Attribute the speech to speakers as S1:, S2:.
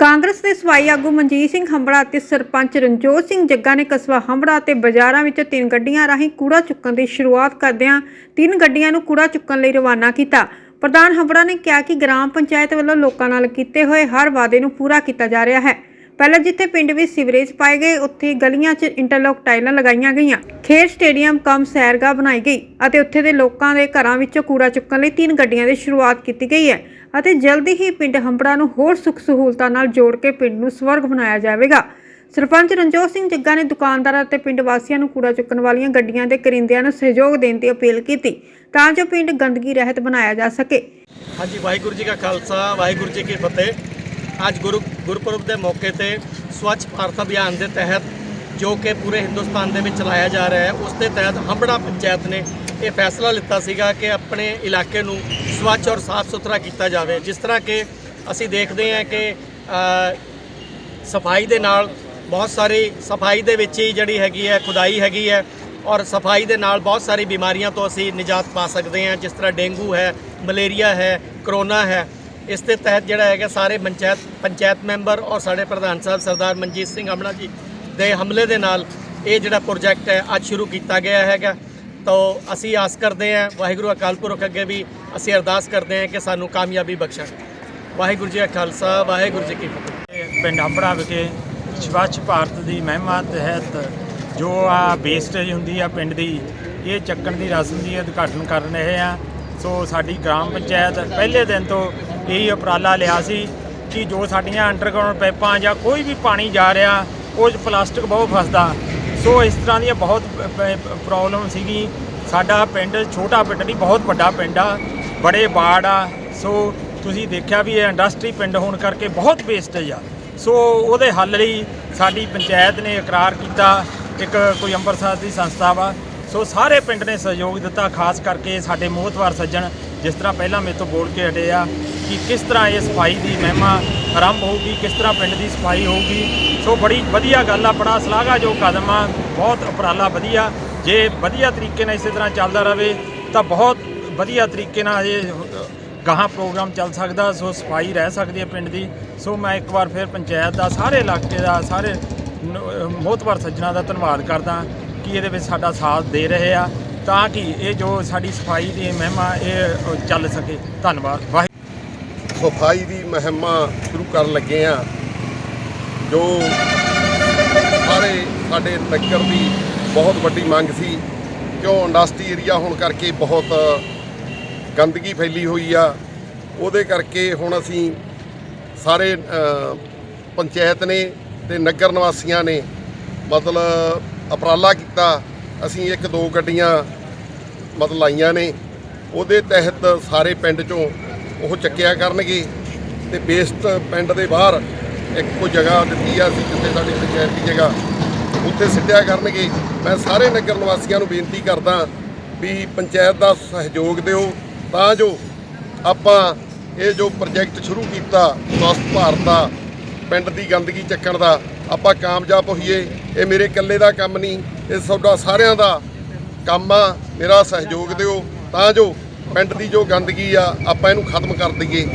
S1: ਕਾਂਗਰਸ ਦੇ ਸਵਾਈ ਆਗੂ ਮਨਜੀਤ ਸਿੰਘ ਹੰਬੜਾ ਅਤੇ ਸਰਪੰਚ ਰਣਜੋਤ ਸਿੰਘ ਜੱਗਾ ਨੇ ਕਸਬਾ ਹੰਬੜਾ ਅਤੇ ਬਾਜ਼ਾਰਾਂ ਵਿੱਚ ਤਿੰਨ ਗੱਡੀਆਂ ਰਾਹੀਂ ਕੂੜਾ ਚੁੱਕਣ ਦੀ ਸ਼ੁਰੂਆਤ ਕਰਦਿਆਂ ਤਿੰਨ ਗੱਡੀਆਂ ਨੂੰ ਕੂੜਾ ਚੁੱਕਣ ਲਈ ਰਵਾਨਾ ਕੀਤਾ। ਪ੍ਰਧਾਨ ਹੰਬੜਾ ਨੇ ਕਿਹਾ ਕਿ ਗ੍ਰਾਮ ਪੰਚਾਇਤ ਵੱਲੋਂ ਲੋਕਾਂ ਨਾਲ ਕੀਤੇ ਹੋਏ ਹਰ ਵਾਅਦੇ ਨੂੰ ਪੂਰਾ ਕੀਤਾ ਜਾ ਰਿਹਾ ਹੈ। ਪਹਿਲਾਂ ਜਿੱਥੇ ਪਿੰਡ ਵਿੱਚ ਸੀਵਰੇਜ ਪਾਏ ਗਏ, ਉੱਥੇ ਗਲੀਆਂ 'ਚ ਇੰਟਰਲੌਕ ਟਾਈਲਾਂ ਲਗਾਈਆਂ ਗਈਆਂ। ਖੇਡ ਸਟੇਡੀਅਮ ਕਮ ਸੈਰਗਾ ਬਣਾਈ ਗਈ ਅਤੇ ਉੱਥੇ ਦੇ ਲੋਕਾਂ ਦੇ ਘਰਾਂ ਵਿੱਚੋਂ ਕੂੜਾ ਚੁੱਕਣ ਲਈ ਤਿੰਨ ਗੱਡੀਆਂ ਦੀ ਸ਼ੁਰੂਆਤ ਕੀਤੀ ਗਈ ਹੈ। ਅਤੇ ਜਲਦੀ ਹੀ ਪਿੰਡ ਹੰਬੜਾ ਨੂੰ ਹੋਰ ਸੁੱਖ ਸਹੂਲਤਾਂ ਨਾਲ ਜੋੜ ਕੇ ਪਿੰਡ ਨੂੰ ਸਵਰਗ ਬਣਾਇਆ ਜਾਵੇਗਾ। ਸਰਪੰਚ ਰਣਜੋਤ ਸਿੰਘ ਜੱਗਾ ਨੇ ਦੁਕਾਨਦਾਰਾਂ ਅਤੇ ਪਿੰਡ ਵਾਸੀਆਂ ਨੂੰ ਕੂੜਾ ਚੁੱਕਣ ਵਾਲੀਆਂ ਗੱਡੀਆਂ ਦੇ ਕਰਿੰਦਿਆਂ ਨੂੰ ਸਹਿਯੋਗ ਦੇਣ ਦੀ ਅਪੀਲ ਕੀਤੀ ਤਾਂ ਜੋ ਪਿੰਡ ਗੰਦਗੀ ਰਹਿਤ ਬਣਾਇਆ ਜਾ ਸਕੇ।
S2: ਹਾਂਜੀ, ਵਾਹਿਗੁਰੂ ਜੀ ਕਾ ਖਾਲਸਾ, ਵਾਹਿਗੁਰੂ ਜੀ ਕੀ ਫਤਿਹ। ਅੱਜ ਗੁਰੂ, ਗੁਰਪੁਰਬ ਦੇ ਮੌਕੇ ਤੇ ਸਵੱਛ ਭਾਰਤ ਅਭਿਆਨ ਦੇ ਤਹਿਤ ਜੋ ਕਿ ਪੂਰੇ ਹਿੰਦੁਸਤਾਨ ਦੇ ਵਿੱਚ ਚਲਾਇਆ ਜਾ ਰਿਹਾ ਹੈ, ਉਸ ਦੇ ਤਹਿਤ ਹੰਬੜਾ ਪੰਚਾਇਤ ਨੇ ਇਹ ਫੈਸਲਾ ਲਿੱਤਾ ਸੀਗਾ ਕਿ ਆਪਣੇ ਇਲਾਕੇ ਨੂੰ ਸਵੱਛ ਔਰ ਸਾਫ਼ ਸੁਥਰਾ ਕੀਤਾ ਜਾਵੇ। ਜਿਸ ਤਰ੍ਹਾਂ ਕਿ ਅਸੀਂ ਦੇਖਦੇ ਹਾਂ ਕਿ ਸਫ਼ਾਈ ਦੇ ਨਾਲ ਬਹੁਤ ਸਾਰੀ, ਸਫ਼ਾਈ ਦੇ ਵਿੱਚ ਹੀ ਜਿਹੜੀ ਹੈਗੀ ਹੈ, ਖੁਦਾਈ ਹੈਗੀ ਹੈ ਔਰ ਸਫ਼ਾਈ ਦੇ ਨਾਲ ਬਹੁਤ ਸਾਰੀ ਬਿਮਾਰੀਆਂ ਤੋਂ ਅਸੀਂ ਨਿਜਾਤ ਪਾ ਸਕਦੇ ਹਾਂ। ਜਿਸ ਤਰ੍ਹਾਂ ਡੇਂਗੂ ਹੈ, ਮਲੇਰੀਆ ਹੈ, ਕਰੋਨਾ ਹੈ, ਇਸ ਦੇ ਤਹਿਤ ਜਿਹੜਾ ਹੈਗਾ ਸਾਰੇ ਪੰਚਾਇਤ ਪੰਚਾਇਤ ਮੈਂਬਰ ਔਰ ਸਾਡੇ ਪ੍ਰਧਾਨ ਸਾਹਿਬ ਸਰਦਾਰ ਮਨਜੀਤ ਸਿੰਘ ਅਮਲਾ ਜੀ ਦੇ ਹਮਲੇ ਦੇ ਨਾਲ ਇਹ ਜਿਹੜਾ ਪ੍ਰੋਜੈਕਟ ਹੈ, ਅੱਜ ਸ਼ੁਰੂ ਕੀਤਾ ਗਿਆ ਹੈਗਾ। ਤੋ ਅਸੀਂ ਆਸ ਕਰਦੇ ਹਾਂ, ਵਾਹਿਗੁਰੂ ਅਕਾਲ ਪੁਰਖ ਅੱਗੇ ਵੀ ਅਸੀਂ ਅਰਦਾਸ ਕਰਦੇ ਹਾਂ ਕਿ ਸਾਨੂੰ ਕਾਮਯਾਬੀ ਬਖਸ਼ਣ। ਵਾਹਿਗੁਰੂ ਜੀ ਕਾ ਖਾਲਸਾ, ਵਾਹਿਗੁਰੂ ਜੀ ਕੀ ਫਤਿਹ।
S3: ਪਿੰਡ ਅੰਬੜਾ ਵਿਖੇ ਸਵੱਛ ਭਾਰਤ ਦੀ ਮਹਿਮਾ ਤਹਿਤ ਜੋ ਆ ਵੇਸਟੇਜ ਹੁੰਦੀ ਆ ਪਿੰਡ ਦੀ, ਇਹ ਚੱਕਣ ਦੀ ਰਸਮ ਦੀ ਉਦਘਾਟਨ ਕਰ ਰਹੇ ਆ ਸੋ ਸਾਡੀ ਗ੍ਰਾਮ ਪੰਚਾਇਤ ਪਹਿਲੇ ਦਿਨ ਤੋਂ ਇਹੀ ਉਪਰਾਲਾ ਲਿਆ ਸੀ ਕਿ ਜੋ ਸਾਡੀਆਂ ਅੰਡਰਗਰਾਉਂਡ ਪਾਈਪਾਂ ਜਾਂ ਕੋਈ ਵੀ ਪਾਣੀ ਜਾ ਰਿਹਾ, ਉਹ ਪਲਾਸਟਿਕ ਬਹੁਤ ਫਸਦਾ। ਸੋ ਇਸ ਤਰ੍ਹਾਂ ਦੀਆਂ ਬਹੁਤ ਪ੍ਰੋਬਲਮ ਸੀਗੀ। ਸਾਡਾ ਪਿੰਡ, ਛੋਟਾ ਪਿੰਡ ਨਹੀਂ, ਬਹੁਤ ਵੱਡਾ ਪਿੰਡ ਆ। ਬੜੇ ਬਾੜ ਆ। ਸੋ ਤੁਸੀਂ ਦੇਖਿਆ ਵੀ ਇਹ ਇੰਡਸਟਰੀ ਪਿੰਡ ਹੋਣ ਕਰਕੇ ਬਹੁਤ ਵੇਸਟੇਜ ਆ। ਸੋ ਉਹਦੇ ਹੱਲ ਲਈ ਸਾਡੀ ਪੰਚਾਇਤ ਨੇ ਇਕਰਾਰ ਕੀਤਾ। ਇੱਕ ਕੋਈ ਅੰਮ੍ਰਿਤਸਰ ਦੀ ਸੰਸਥਾ ਵਾ। ਸੋ ਸਾਰੇ ਪਿੰਡ ਨੇ ਸਹਿਯੋਗ ਦਿੱਤਾ, ਖਾਸ ਕਰਕੇ ਸਾਡੇ ਮੋਹਤਵਾਰ ਸੱਜਣ, ਜਿਸ ਤਰ੍ਹਾਂ ਪਹਿਲਾਂ ਮੇਰੇ ਤੋਂ ਬੋਲ ਕੇ ਹਟੇ ਆ ਕਿ ਕਿਸ ਤਰ੍ਹਾਂ ਇਹ ਸਫ਼ਾਈ ਦੀ ਮਹਿਮਾ ਆਰੰਭ ਹੋਊਗੀ, ਕਿਸ ਤਰ੍ਹਾਂ ਪਿੰਡ ਦੀ ਸਫ਼ਾਈ ਹੋਊਗੀ। ਸੋ ਬੜੀ ਵਧੀਆ ਗੱਲ ਆ, ਬੜਾ ਸ਼ਲਾਘਾ ਜੋ ਕਦਮ ਆ, ਬਹੁਤ ਉਪਰਾਲਾ ਵਧੀਆ। ਜੇ ਵਧੀਆ ਤਰੀਕੇ ਨਾਲ ਇਸੇ ਤਰ੍ਹਾਂ ਚੱਲਦਾ ਰਹੇ ਤਾਂ ਬਹੁਤ ਵਧੀਆ ਤਰੀਕੇ ਨਾਲ ਇਹ ਗਾਹਾਂ ਪ੍ਰੋਗਰਾਮ ਚੱਲ ਸਕਦਾ ਸੋ ਸਫ਼ਾਈ ਰਹਿ ਸਕਦੀ ਹੈ ਪਿੰਡ ਦੀ ਸੋ ਮੈਂ ਇੱਕ ਵਾਰ ਫਿਰ ਪੰਚਾਇਤ ਦਾ ਸਾਰੇ ਇਲਾਕੇ ਦਾ ਸਾਰੇ ਮੋਹਤਵਰ ਸੱਜਣਾ ਦਾ ਧੰਨਵਾਦ ਕਰਦਾ ਕਿ ਇਹਦੇ ਵਿੱਚ ਸਾਡਾ ਸਾਥ ਦੇ ਰਹੇ ਆ ਤਾਂ ਕਿ ਇਹ ਜੋ ਸਾਡੀ ਸਫ਼ਾਈ ਦੀ ਮਹਿਮਾ ਇਹ ਚੱਲ ਸਕੇ ਧੰਨਵਾਦ ਵਾਹਿਗੁਰੂ
S4: ਸਫ਼ਾਈ ਦੀ ਮਹਿਮਾ ਸ਼ੁਰੂ ਕਰਨ ਲੱਗੇ ਆ ਜੋ ਸਾਰੇ ਸਾਡੇ ਨਗਰ ਦੀ ਬਹੁਤ ਵੱਡੀ ਮੰਗ ਸੀ ਕਿਉਂ ਇੰਡਸਟਰੀ ਏਰੀਆ ਹੋਣ ਕਰਕੇ ਬਹੁਤ ਗੰਦਗੀ ਫੈਲੀ ਹੋਈ ਆ। ਉਹਦੇ ਕਰਕੇ ਹੁਣ ਅਸੀਂ ਸਾਰੇ ਪੰਚਾਇਤ ਨੇ ਤੇ ਨਗਰ ਨਿਵਾਸੀਆਂ ਨੇ ਮਤਲਬ ਉਪਰਾਲਾ ਕੀਤਾ। ਅਸੀਂ ਇੱਕ ਦੋ ਗੱਡੀਆਂ ਮਤਲਬ ਲਾਈਆਂ ਨੇ। ਉਹਦੇ ਤਹਿਤ ਸਾਰੇ ਪਿੰਡ ਚੋਂ ਉਹ ਚੱਕਿਆ ਕਰਨਗੇ ਤੇ ਬੇਸਟ ਪਿੰਡ ਦੇ ਬਾਹਰ ਇੱਕ ਕੋਈ ਜਗ੍ਹਾ ਦਿੱਤੀ ਆ ਸੀ ਜਿੱਥੇ ਸਾਡੀ ਪੰਚਾਇਤ ਦੀ ਜਗ੍ਹਾ। ਉੱਥੇ ਸਿੱਟਿਆ ਕਰਨਗੇ। ਮੈਂ ਸਾਰੇ ਨਗਰ ਨਿਵਾਸੀਆਂ ਨੂੰ ਬੇਨਤੀ ਕਰਦਾ ਵੀ ਪੰਚਾਇਤ ਦਾ ਸਹਿਯੋਗ ਦਿਓ। ਤਾਂ ਜੋ ਆਪਾਂ ਇਹ ਜੋ ਪ੍ਰੋਜੈਕਟ ਸ਼ੁਰੂ ਕੀਤਾ, ਸਵਸਥ ਭਾਰਤ ਦਾ, ਪਿੰਡ ਦੀ ਗੰਦਗੀ ਚੱਕਣ ਦਾ, ਆਪਾਂ ਕਾਮਯਾਬ ਹੋਈਏ। ਇਹ ਮੇਰੇ ਇਕੱਲੇ ਦਾ ਕੰਮ ਨਹੀਂ, ਇਹ ਤੁਹਾਡਾ ਸਾਰਿਆਂ ਦਾ ਕੰਮ ਆ। ਮੇਰਾ ਸਹਿਯੋਗ ਦਿਓ। ਤਾਂ ਜੋ ਪਿੰਡ ਦੀ ਜੋ ਗੰਦਗੀ ਆ ਆਪਾਂ ਇਹਨੂੰ ਖਤਮ ਕਰ ਦਈਏ।